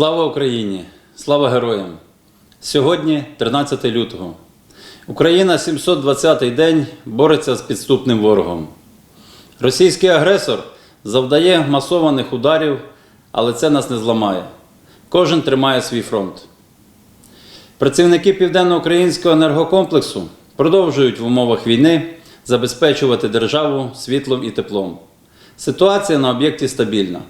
Слава Україні! Слава героям! Сьогодні 13 лютого. Україна 720-й день бореться з підступним ворогом. Російський агресор завдає масованих ударів, але це нас не зламає. Кожен тримає свій фронт. Працівники південноукраїнського енергокомплексу продовжують в умовах війни забезпечувати державу світлом і теплом. Ситуація на об'єкті стабільна.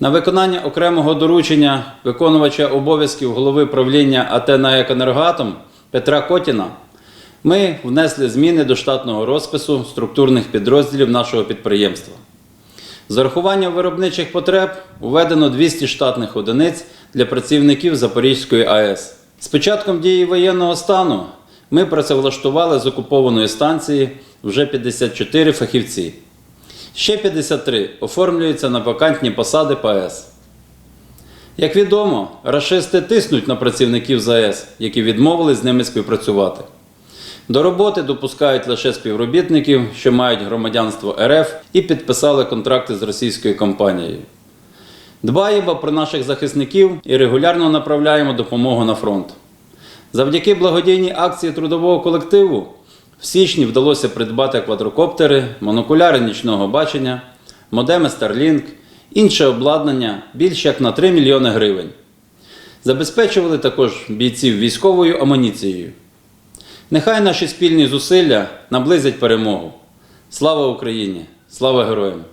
На виконання окремого доручення виконувача обов'язків голови правління АТ «НАЕК «Енергоатом» Петра Котіна ми внесли зміни до штатного розпису структурних підрозділів нашого підприємства. З урахуванням виробничих потреб введено 200 штатних одиниць для працівників Запорізької АЕС. З початком дії воєнного стану ми працевлаштували з окупованої станції вже 54 фахівці. Ще 53 оформлюються на вакантні посади ПАЕС. Як відомо, рашисти тиснуть на працівників ЗАЕС, які відмовились з ними співпрацювати. До роботи допускають лише співробітників, що мають громадянство РФ і підписали контракти з російською компанією. Дбаємо про наших захисників і регулярно направляємо допомогу на фронт. Завдяки благодійній акції трудового колективу в січні вдалося придбати квадрокоптери, монокуляри нічного бачення, модеми Starlink, інше обладнання більш як на 3 мільйони гривень. Забезпечували також бійців військовою амуніцією. Нехай наші спільні зусилля наблизять перемогу. Слава Україні! Слава героям!